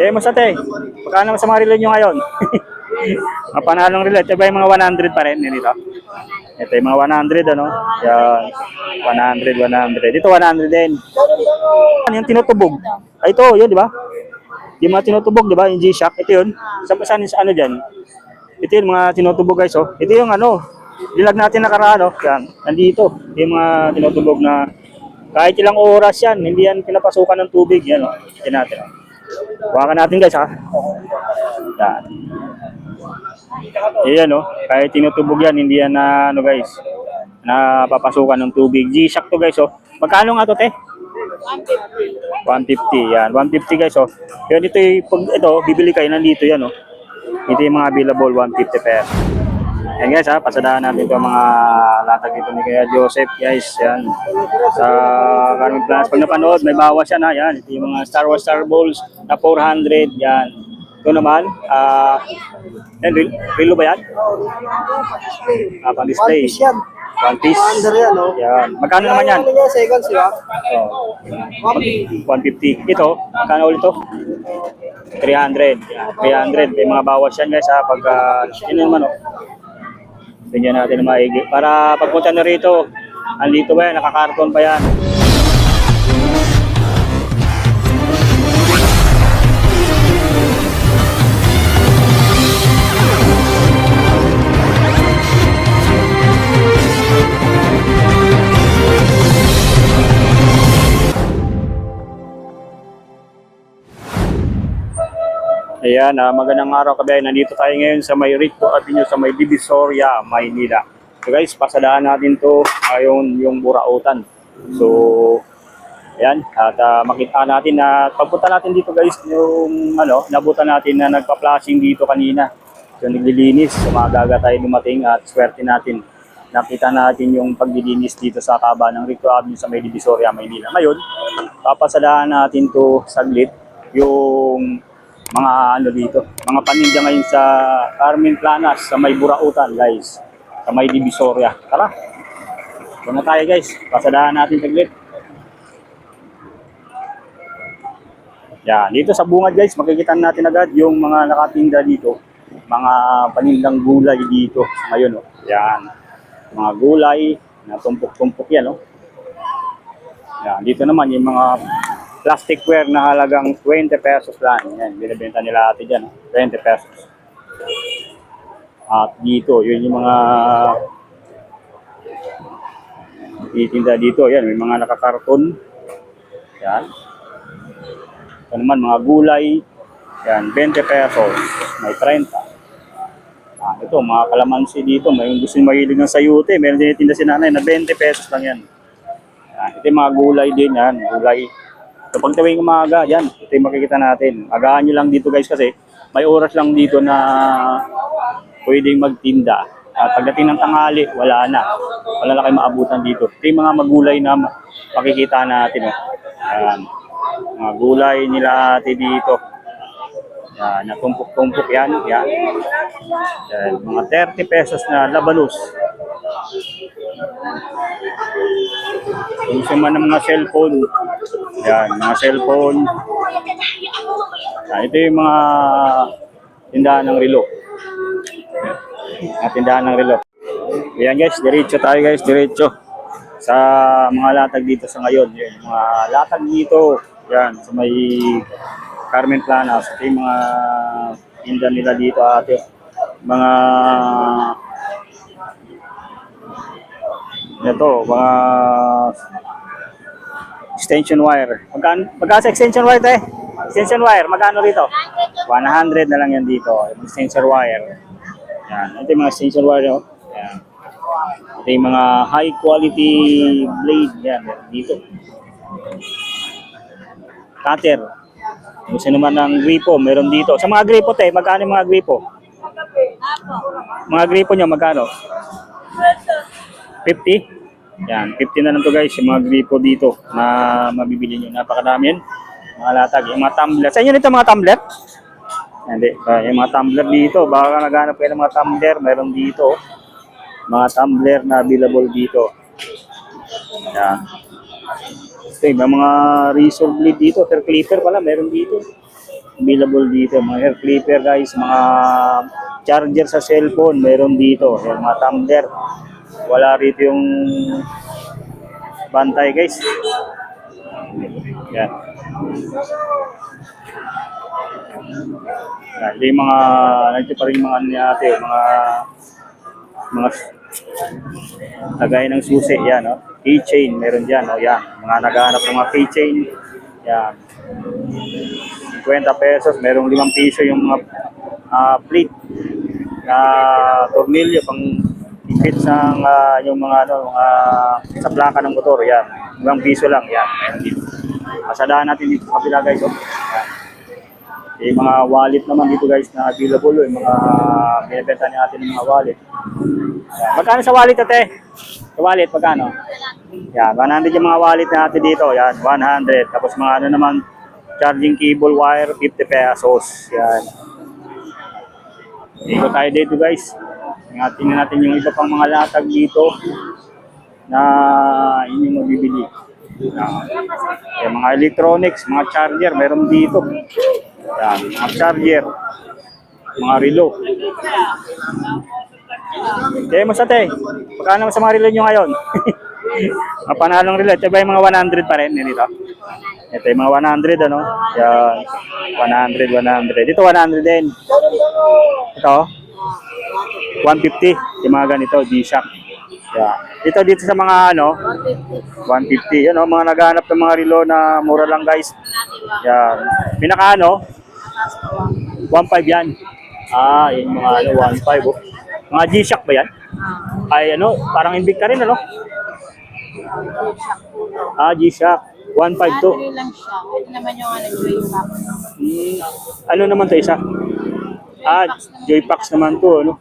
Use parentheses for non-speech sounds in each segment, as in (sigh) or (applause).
Kaya mo sa te, magkano sa mga relo nyo ngayon? (laughs) mga panalong relo, ito yung mga 100 pa rin dito? Ito yung mga 100 ano? Yan, 100, 100. Dito 100 din. Ano yung tinutubog? Ay ito, yun di ba? Yung mga tinutubog, di ba? Yung G-Shock, ito yun. Saan, saan, sa ano dyan? Ito yung mga tinutubog guys, oh. Ito yung ano, dilag natin nakaraan, oh. Yan, nandito. Ito yung mga tinutubog na kahit ilang oras yan, hindi yan pinapasukan ng tubig. Yan, oh. Ito natin, oh. Huwakan natin guys, ha. Yan. Ayan, oh. Kahit tinutubog yan, hindi yan na, ano guys, napapasukan ng tubig. G-Shock to guys, oh. Magkano nga to, te? 150. Yan, 150 guys, oh. Yan, ito, pag ito, bibili kayo, nandito yan, oh. Ito yung mga available 150 per. Yan guys ha, pasadahan natin ito mga latag dito ni Kaya Joseph guys. Yan. Sa Carmen Plus. Pag napanood, may bawas yan ha. Yan. Ito yung mga Star Wars Star Balls na 400. Yan. Ito naman, ah, yan, reel, reel ba yan? Ah, pang display. One piece yan. One piece. Under yan, no? Yan. Magkano naman yan? Ano niya, seconds, di ba? Oh. 150. Ito, magkano ulit to? 300. Yan, 300. May mga bawas yan guys ha. Pag, uh, yun naman oh. Bigyan natin maigi. Para pagpunta na rito, andito ba yan? Nakakarton pa yan. Ayan, ah, magandang araw kabayan. Nandito tayo ngayon sa may Rico Avenue sa may Divisoria, Maynila. So guys, pasadaan natin to ngayon yung burautan. So, ayan, at ah, makita natin na pagpunta natin dito guys, yung ano, nabutan natin na nagpa-flashing dito kanina. So, naglilinis. So, magaga tayo dumating at swerte natin. Nakita natin yung paglilinis dito sa kaba ng Rico Avenue sa may Divisoria, Maynila. Ngayon, papasadaan natin to saglit yung mga ano dito, mga paninda ngayon sa Carmen Planas, sa may Burautan guys, sa may Divisoria. Tara, doon na tayo guys, pasadahan natin saglit. Yan, dito sa bungad guys, makikita natin agad yung mga nakatinda dito, mga panindang gulay dito ngayon. Oh. Yan, mga gulay na tumpok-tumpok yan. Oh. Yan, dito naman yung mga plasticware na halagang 20 pesos lang. Yan, binibenta nila ate dyan. oh. 20 pesos. At dito, yun yung mga itinda dito. Yan, may mga nakakarton. Yan. Ito naman, mga gulay. Yan, 20 pesos. May 30. Ah, ito, mga kalamansi dito. May gusto yung mahilig ng sayute. Meron din tinda si nanay na 20 pesos lang yan. Yan, ito yung mga gulay din yan. Gulay. So pag tuwing umaga, yan, ito yung makikita natin. Agahan nyo lang dito guys kasi may oras lang dito na pwedeng magtinda. At pagdating ng tanghali, wala na. Wala na kayo maabutan dito. Ito yung mga magulay na ma- makikita natin. Oh. Yan. Mga gulay nila dito. Yan, natumpok-tumpok yan. Yan. yan. Mga 30 pesos na labanos. Sa man ng mga cellphone, yan, mga cellphone. Ah, ito yung mga tindahan ng relo. Mga tindahan ng relo. Ayan guys, diretso tayo guys, diretso. Sa mga latag dito sa ngayon. Yan, mga latag dito. Yan, sa may Carmen Planas. Ito yung mga tinda nila dito ate. Mga ito, mga extension wire. Magkano, magkano sa extension wire, te? Extension wire, magkano rito? 100 na lang yan dito. Yung extension wire. Yan. Ito yung mga extension wire, oh. Yan. Ito yung mga high quality blade. Yan, dito. Cutter. Gusto naman ng gripo, meron dito. Sa mga gripo, te, magkano mga gripo? Mga gripo nyo, magkano? 50? Yan, 50 na lang to guys, yung mga gripo dito na mabibili nyo. Napakadami yan. Mga latag, yung mga tumbler. Sa inyo nito mga tumbler? Hindi, uh, yung mga tumbler dito. Baka naghanap kayo ng mga tumbler, meron dito. Mga tumbler na available dito. Yan. Okay, may mga razor blade dito. Hair clipper pala, meron dito. Available dito. Mga hair clipper guys, mga charger sa cellphone, meron dito. Yung mga tumbler. Wala rito yung bantay guys. Yan. Yan, yung mga, nandiyo pa rin mga ano mga, mga lagay ng susi, yan, no? Keychain, meron dyan, no? Yan, mga naghahanap ng mga keychain, yan. 50 pesos, merong 5 piso yung mga ah, plate na tornilyo pang ipit sa ah, yung mga ano, mga sa plaka ng motor, yan. 5 piso lang, yan. Pasadaan natin dito sa kabila guys, oh. Yan. Yung mga wallet naman dito guys na available, yung mga binibenta natin ng mga wallet. Yan. Magkano sa wallet ate? Sa wallet, magkano? Yan, 100 yung mga wallet natin dito. Yan, 100. Tapos mga ano naman, charging cable wire, 50 pesos. Yan. Ikot tayo dito guys. Tingnan natin yung iba pang mga latag dito na inyong mabibili. Yan. Yung mga electronics, mga charger, meron dito. Yan, mga charger, mga relo. Kaya mo sa te, magkano sa mga relo nyo ngayon? (laughs) mga panalong relo, ito ba yung mga 100 pa rin nito? Ito yung mga 100 ano? Yan, 100, 100. Dito 100 din. Ito, 150. Yung mga ganito, G-Shock. Yan. Dito, dito sa mga ano, 150. Yan o, mga naghahanap ng mga relo na mura lang guys. Yan. Pinaka ano, 1.5 yan. Ah, yung mga ano, 1.5 oh. Mga G-Shock ba yan? Ay ano, parang Invicta rin ano? Ah, G-Shock. 1.5 to. Battery lang siya. Ito naman yung ano, joy pack. Hmm, ano naman to isa? Ah, Joypax naman to, ano?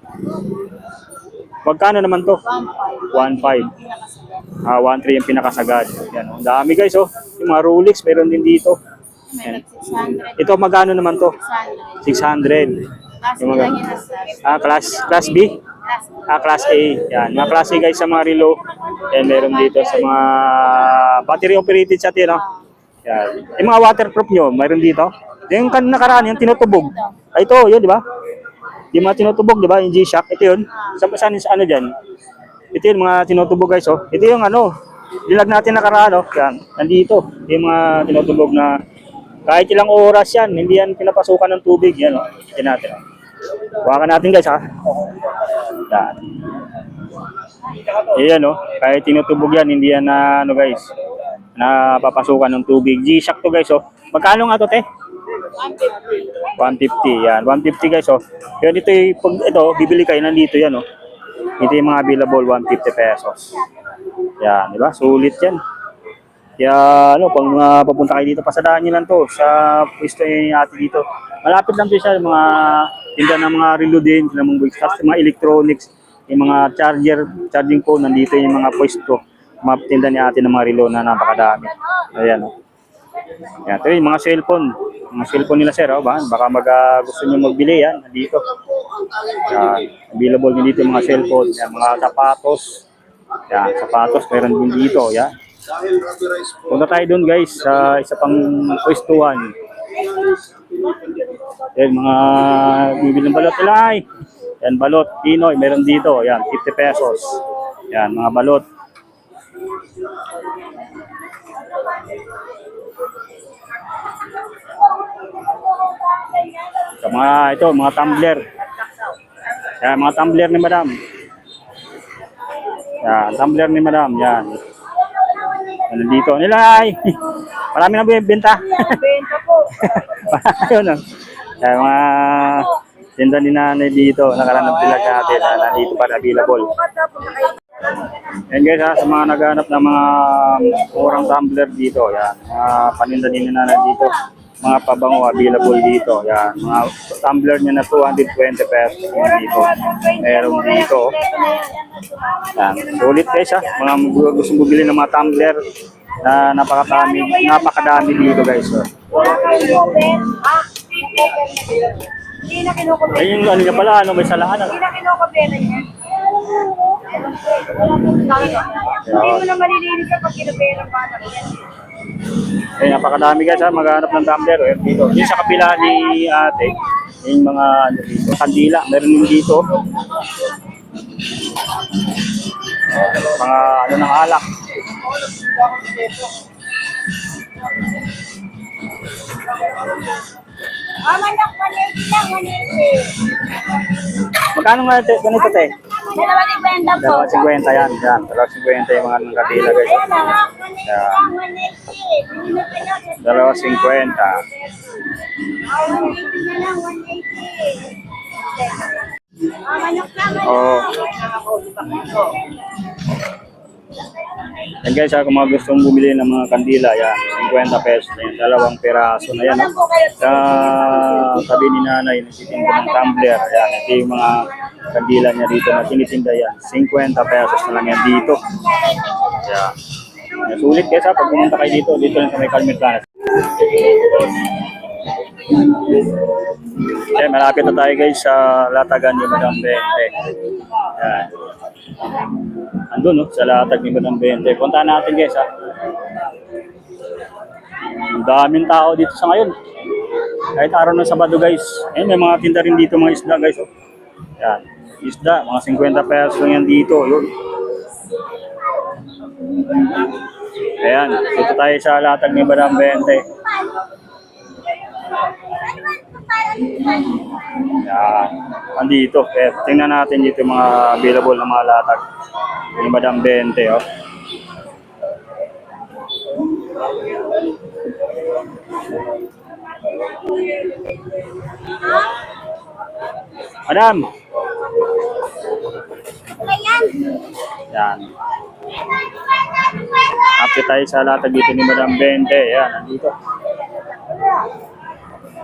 Magkano naman to? 1.5. 1.5. Ah, 1.3 yung pinakasagad. Yan, oh. ang dami guys, oh. Yung mga Rolex, meron din dito. 600. Ito, magkano naman to? 600. 600. Kasi Yung mga- Ah, class, class B? Ah, class A. Yan, mga class A guys sa mga relo. Yan, meron dito sa mga battery operated sa atin, no? Yan. Yung mga waterproof nyo, meron dito. Yung kan nakaraan, yung tinutubog. Ay, ito, yun, di ba? Yung mga tinutubog, di ba? Yung G-Shock, ito yun. Sa, saan, sa ano dyan? Ito yung mga tinutubog guys, oh. Ito yung ano, dilag natin nakaraan, oh. Yan, nandito. Yung mga tinutubog na kahit ilang oras yan, hindi yan pinapasukan ng tubig. Yan, oh. Ito natin, oh. Huwakan natin guys, ha. Yan. Ayan, oh. Kahit tinutubog yan, hindi yan na, ano guys, na papasukan ng tubig. G-Shock to guys, oh. Magkano nga to, te? 150. 150, yan. 150 guys, oh. Yan, ito, pag ito, bibili kayo, nandito yan, oh. Ito yung mga available, 150 pesos. Yan, di ba? Sulit yan. Kaya, ano, pag uh, papunta kayo dito, pasadaan nyo lang to sa pwesto ni ate dito. Malapit lang to siya, mga tinda ng mga relo din, ng mga cast, mga electronics, yung mga charger, charging phone, nandito yung mga pwesto. Mga tinda ni ate ng mga relo na napakadami. Ayan, oh. Yan, ito yung mga cellphone. Mga cellphone nila sir, oh, ba? baka mag, ah, gusto nyo magbili yan, nandito. Yan, available din dito yung mga cellphone, yan, mga sapatos. Yan, sapatos, meron din dito, yan. Punta tayo doon guys, sa isa pang pwestuhan. Yan, mga bibili ng balot nila ay. Yan, balot, Pinoy, meron dito, yan, 50 pesos. Yan, mga balot. Sa mga ito, mga tumbler. Yan, mga tumbler ni Madam. Yan, tumbler ni Madam, yan. Ano dito? Nila ay. (laughs) Marami na benta. Benta po. (laughs) Ayun oh. Yan, mga tinda ni nanay dito. Nakaranap nila natin na nandito pa available. Yan guys ha, sa mga naghanap ng mga murang tumbler dito. Yan, mga paninda din ni nanay dito. Mga pabango available dito. Yan, mga tumbler niya na 220 pesos dito. Meron dito. Yan, sulit guys ha. Mga mag- gusto bumili ng mga tumbler na napakadami, napakadami dito guys. Oh. Hindi na kinukubena. Ayun ano niya pala, ano, may salahan. Hindi na kinukubena niya. Hindi mo na malilinis kapag kinubena pa yan. Eh, napakadami guys ha, maghanap ng tumbler. Eh, dito. Yung sa kapila ni ate, yung mga ano dito, kandila, meron din dito. Mga ano ng alak. Ah, manok, 180 lang, 180. Magkano nga ate, ganito te? Dalawa ni Brenda po. Dalawa 50 yan, yan. Dalawa 50 yung mga ng kandila guys. Ayan na, 180 Yeah. lang, 180. Pinili ko na. Dalawa 50. Ah, 180 na lang, 180. Ah, manok na, manok. Oo. Yan guys, ha, kung mga gustong bumili ng mga kandila, yan, 50 pesos na yan, dalawang peraso na yan. No? kayo. Sa tabi ni nanay, nagtitinda ng tumbler, yan, ito yung mga kandila niya dito na tinitinda yan, 50 pesos na lang yan dito. Yan. Yan, Sulit guys ha, pag pumunta kayo dito, dito lang sa may Calmet Planet. Okay, malapit na tayo guys sa latagan ni Madam Bente. Yan. Andun no, sa latag ni Madam Bente. Punta natin guys ha. Ang daming tao dito sa ngayon. Kahit araw ng Sabado guys. Ayun, may mga tinda rin dito mga isda guys. Oh. Yan. Isda, mga 50 pesos lang yan dito. Yun. Ayan, dito tayo sa latag ni Madam Bente. Yan. Andito. Eh, tingnan natin dito yung mga available na mga latag ni Madam Bente. Oh. Madam! Ayan. Yan. Update tayo sa latag dito ni Madam Bente. Yan, nandito.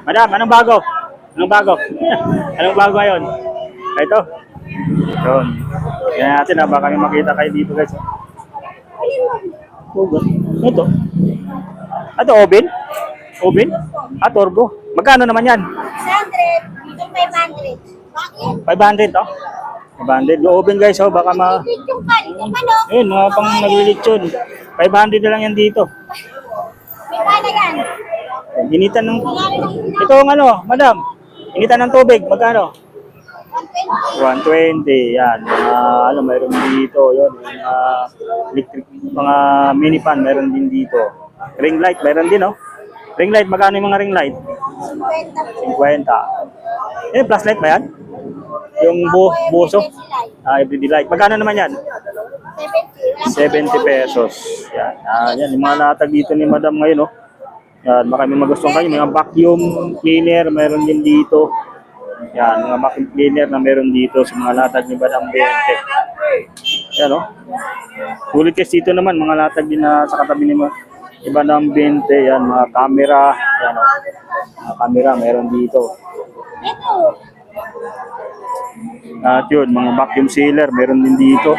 Madam, anong bago? Anong bago? (laughs) anong bago ngayon? Ah, Ito. Yun. Yan natin ha, baka may makita kayo dito guys. Tugo. Ito. Ito, oven? Oven? Ah, turbo. Magkano naman yan? 600. Ito 500. Bakit? 500 to? 500. Yung oven guys, oh, baka ma... Yung pan, yung manok. Yun, mga pang naglilitsyon. 500 na lang yan dito. May pana yan. Ng... Wala rin ang Ito ang ano, madam. Ginitan ng tubig, magkano? 120. 120, yan. Mga, ano, mayroon dito, yun. Mga electric, mga mini fan, mayroon din dito. Ring light, mayroon din, oh. Ring light, magkano yung mga ring light? 50 po. 50. Eh, flashlight ba yan? Yung bu buso? Ah, everyday light. Magkano naman yan? 70. 70 pesos. Yan. Ah, yan. Yung mga latag dito ni madam ngayon, oh. Yan. Baka may magustuhan kayo. Mga vacuum cleaner, meron din dito. Yan. Mga vacuum cleaner na meron dito sa mga latag ni madam 20. Yan, oh. Sulit kasi dito naman, mga latag din na sa katabi ni ma- ni madam 20. Yan, mga camera. Yan, oh. Mga camera, meron dito. Ito. At yun, mga vacuum sealer, meron din dito.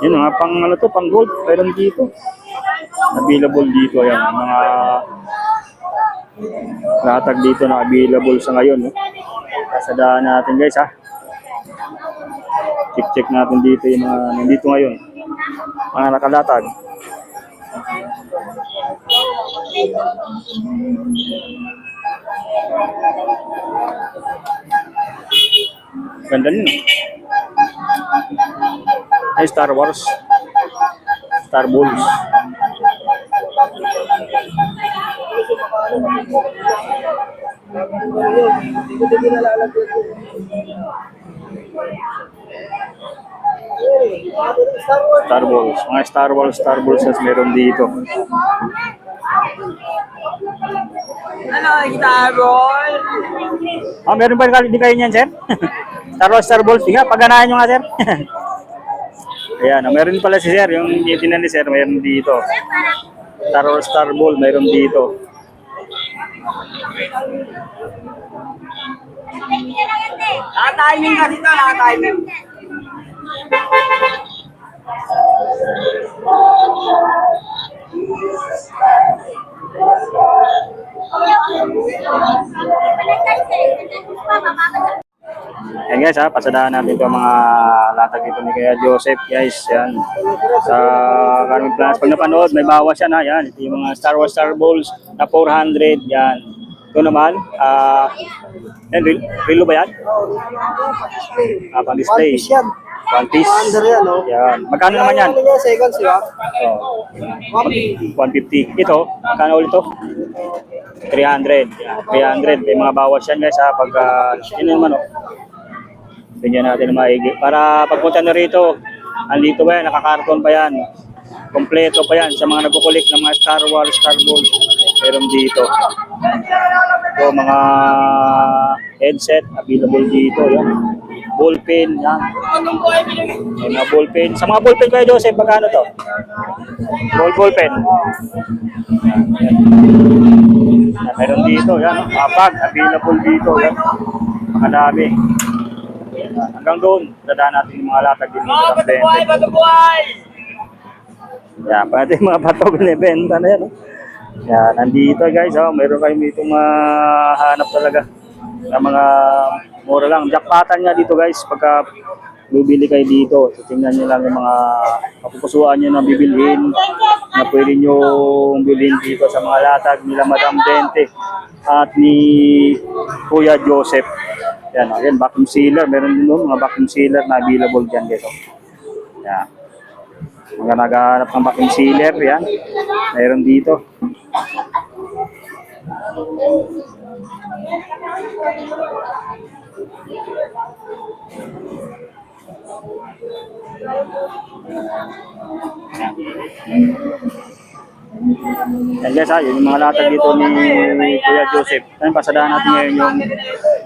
Yun, mga pang ano to, pang gold, meron dito. Available dito, ayan, mga latag dito na available sa ngayon. No? Kasadaan natin guys ha. Check check natin dito yung mga nandito ngayon. Mga nakalatag. Ganda nyo. Ay, Star Wars. Star Wars. Star Wars. Mga Star Wars, Star Wars meron dito. Ano, Star Wars? Ah, meron ba hindi kayo niyan, sir? (laughs) Star Wars, Star Wars. Sige, pagganahan nyo nga, sir. (laughs) Ayan, ah, meron pala si sir. Yung titinan ni sir, meron dito. Star Wars, Star Ball, meron dito. Naka-timing kasi ito, naka-timing. Yan guys ha, pasadahan natin ito mga latag dito ni Kuya Joseph guys. Yan. Sa Carmen Plans. Pag napanood, may bawas yan ha. Yan. Ito yung mga Star Wars Star Balls na 400. Yan. Ito naman, ah, yan, relo ba yan? Ah, pang display. One piece. Under yan, oh. Yan. Magkano naman yan? Ano di ba? Oh, 150. 150. Ito, magkano ulit ito? 300. Yan, 300. May mga bawas yan guys ha. Pag, uh, yun naman oh. Bigyan natin ng maigi. Para pagpunta na rito, andito ba yan? Nakakarton pa yan. Kompleto pa yan sa mga nagkukulik ng mga Star Wars, Star Wars. Meron dito. Ito, mga headset available dito. Yan. Ballpen. Yan. May mga ballpen. Sa mga ballpen kayo, Joseph, magkano to? Ball ballpen. Yan, meron dito, yan. Kapag available dito, yan. Makadami. Hanggang doon, dadaan natin yung mga latag din dito. Mga ng batubuhay, 20. batubuhay! Yan, pati yung mga bato (laughs) binibenta na yan. oh. Yan, nandito guys, oh, meron kayo dito mahanap talaga na mga mura lang. Jackpotan nga dito guys, pagka bibili kayo dito, so, tingnan nyo lang yung mga kapupusuan nyo na bibilhin na pwede nyo bilhin dito sa mga latag nila Madam Dente at ni Kuya Joseph. Yan, oh, yan, vacuum sealer. Meron din doon mga vacuum sealer na available dyan dito. Yan. Mga naghahanap ng vacuum sealer, yan. Mayroon dito. Yan guys ha, yun yung mga latag dito ni Kuya Joseph. Yan, pasadahan natin ngayon yung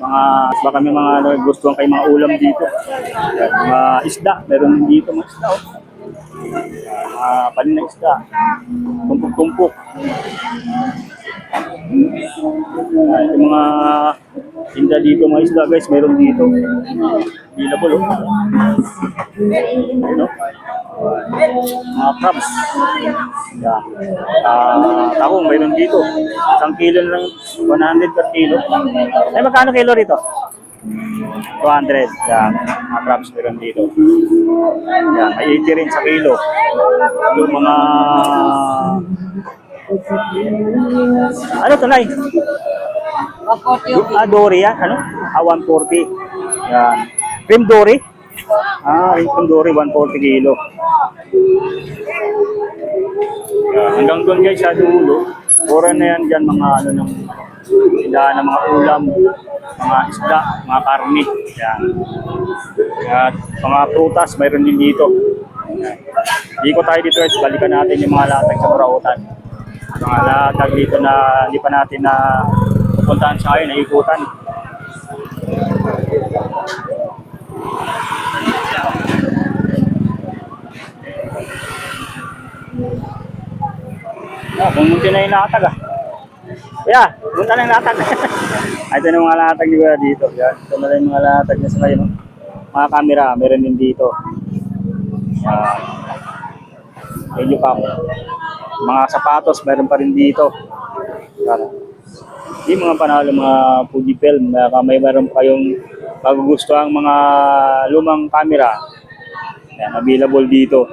mga, baka may mga ano, gustuhan kayo mga ulam dito. Yan, mga isda, meron din dito mga isda. Oh. Mga panin na isda. Tumpok-tumpok. Yan, yung mga tinda dito, mga isda guys, meron dito. Available oh. Ano? Mga crabs. Yan. Ah, tahong mayroon dito. Isang kilo lang, 100 per kilo. Eh, magkano kilo rito? 200. Yan. Mga crabs meron dito. Yan. May 80 rin sa kilo. Yung mga... Ano to, Nay? Ah, dory yan. Ano? Ah, 140. Yan. Cream dory? Ah, cream dory, 140 kilo. Yan. Hanggang doon guys sa dulo. Pura na yan dyan mga ano ng tindahan ng mga ulam, mga isda, mga karne. Yan. At mga prutas, mayroon din dito. Yan. Diko tayo dito guys, balikan natin yung mga latag sa Burautan. Mga latag dito na hindi pa natin na pupuntahan sa ngayon, naikutan. Ah, kung munti na yung latag ah. Kuya, punta na yung latag. Ay, (laughs) ito na mga latag ni Kuya dito. Yan. Ito na yung mga latag niya sa ngayon. oh. Mga camera, meron din dito. Yan. Medyo pa Mga sapatos, meron pa rin dito. Yan. Yung mga panalo, mga Fuji film, baka may meron pa kayong magugustuhang mga lumang camera. Yan, available dito.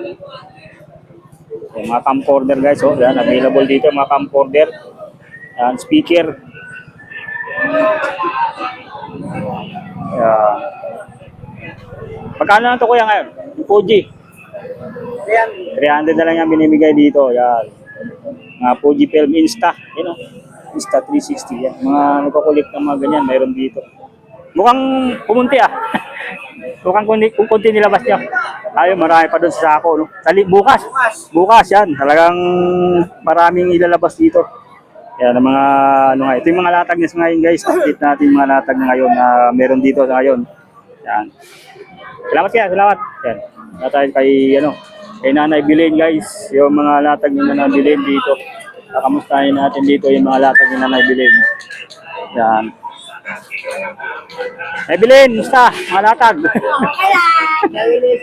Yung mga camcorder guys, oh, yan, available dito mga camcorder. Yan, speaker. Yan. Magkano na ito kuya ngayon? Yung Fuji. 300 na lang yung binibigay dito. Yan. Mga Fuji Film Insta. Yan oh. Insta 360. Yan. Mga nagkukulit ng mga ganyan, mayroon dito. Mukhang pumunti ah. (laughs) Mukhang kundi, kung kunti nilabas niya. Ayun, marami pa doon sa sako. No? Sali, bukas. Bukas yan. Talagang maraming ilalabas dito. Yan, ang mga, ano nga, ito yung mga latag niya ngayon guys. Update natin yung mga latag na ngayon na meron dito sa ngayon. Yan. Salamat kaya, salamat. Yan. Tayo kay, ano, kay Nanay Bilin guys. Yung mga latag ni Nanay Bilin dito. Kakamustahin natin dito yung mga latag ni Nanay Bilin. Yan. Nanay Bilin, musta? Mga latag.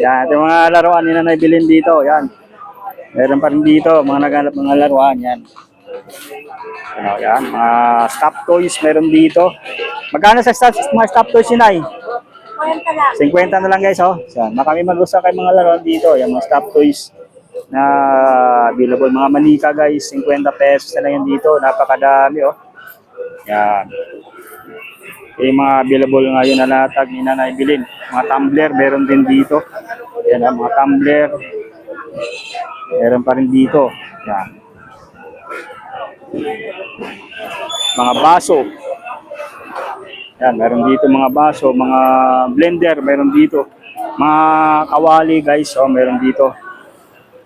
Yan, ito yung mga laruan ni Nanay Bilin dito. Yan. Meron pa rin dito, mga naghanap mga laruan. Yan. Ano, yan. Mga stop toys meron dito. Magkano sa stop, mga stop toys si Nay? 50 lang. 50 na lang guys, oh. Yan. Baka may magusto kay mga laro dito. Yung mga stop toys na available. Mga manika guys, 50 pesos na lang yan dito. Napakadami, oh. Yan. Yung mga available ngayon na latag ni Nanay Bilin. Mga tumbler, meron din dito. Yan, ah, mga tumbler. Meron pa rin dito. Yan. Mga baso. Yan, meron dito mga baso, mga blender, meron dito. Mga kawali guys, oh, meron dito.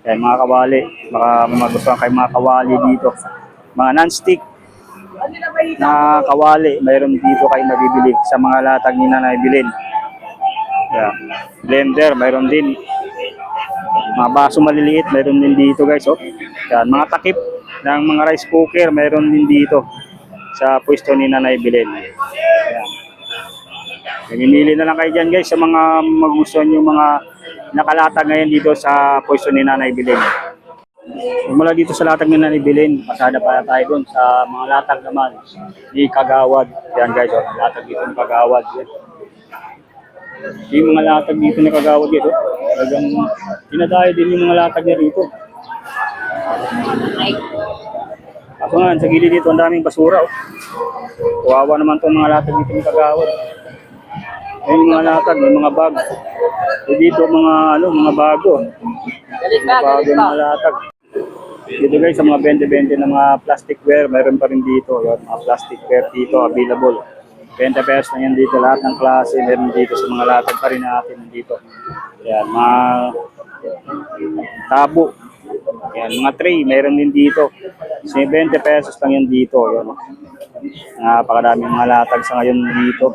Yan, mga kawali. Baka magustuhan kayo mga kawali dito. Mga non-stick na kawali, meron dito kayo mabibili sa mga latag ni Nanay Bilin. Yan. Blender, meron din. Mga baso maliliit, meron din dito guys. Oh. Yan, mga takip ng mga rice cooker, meron din dito sa pwesto ni Nanay Bilin. Yan. Mamimili na lang kayo dyan guys sa mga magustuhan yung mga nakalatag ngayon dito sa pwesto ni Nanay Bilin. Mula dito sa latag ni Nanay Bilin, pasada pa tayo doon sa mga latag naman ni Kagawad. Yan guys, oh, latag dito ni Kagawad. Yan. Yung mga latag dito ni Kagawad dito, talagang dinadayo din yung mga latag niya dito. Ako nga, sa gilid dito, ang daming basura. Oh. Kawawa naman itong mga latag dito ng kagawad. Ayun mga latag, may mga bag. So dito mga ano, mga bago. Mga ba? bago mga latag. Dito guys, sa mga 20-20 na mga plasticware, mayroon pa rin dito. Yun, mga plasticware dito, available. 20 pesos na yan dito, lahat ng klase, meron dito sa mga latag pa rin natin dito. Yan, mga tabo. Yan, mga tray, meron din dito. Kasi 20 pesos lang yan dito. Yan. Napakadaming mga latag sa ngayon dito.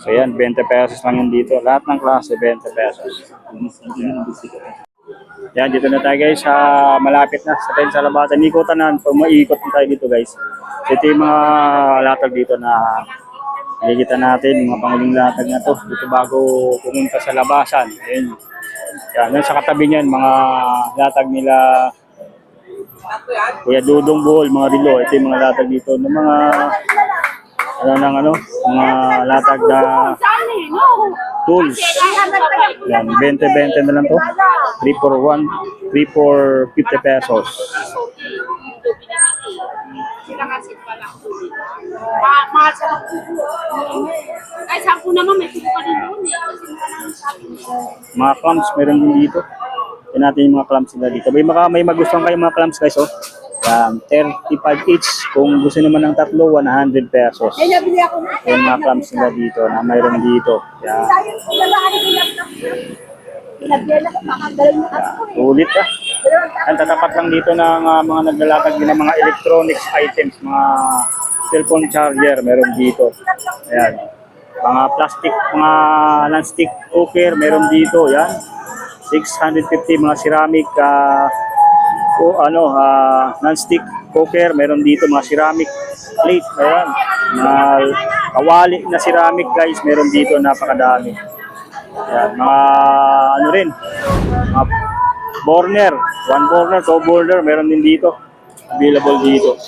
So yan, 20 pesos lang yan dito. Lahat ng klase, 20 pesos. Yan, dito na tayo guys sa malapit na sa tayo sa labatan. Ikutan na, pag maikot na tayo dito guys. Ito yung mga latag dito na nakikita natin, mga panguling latag na to. Dito bago pumunta sa labasan. Yan. Yan, yan sa katabi niyan, mga latag nila Kuya Dudong Buhol, mga rilo. Ito yung mga latag dito ng mga ano ng ano, mga latag na tools. Yan, 20-20 na lang to. 3 for 1, 3 for 50 pesos. Ay, sampu naman, may tubo ka din doon eh. Mga clams, meron din dito. Yan natin yung mga clams nila dito. May, mga, may magustuhan kayo mga clams guys, oh. Yan, 35 each. Kung gusto naman ng tatlo, 100 pesos. Ay, nabili ako na. Yan mga clams nila dito, na mayroon dito. Yan, eh. ulit ah. Yan, tatapat lang dito ng ah, mga naglalatag din ng mga electronics items, mga cellphone charger, meron dito. Ayan. Mga plastic, mga non-stick cooker, meron dito. Yan. 650 mga ceramic ah, o ano, ah, non-stick cooker, meron dito mga ceramic plate. Ayan. Mga kawali na ceramic guys, meron dito napakadami. Ayan, mga ano rin, mga burner, one burner, two burner, meron din dito. Available dito.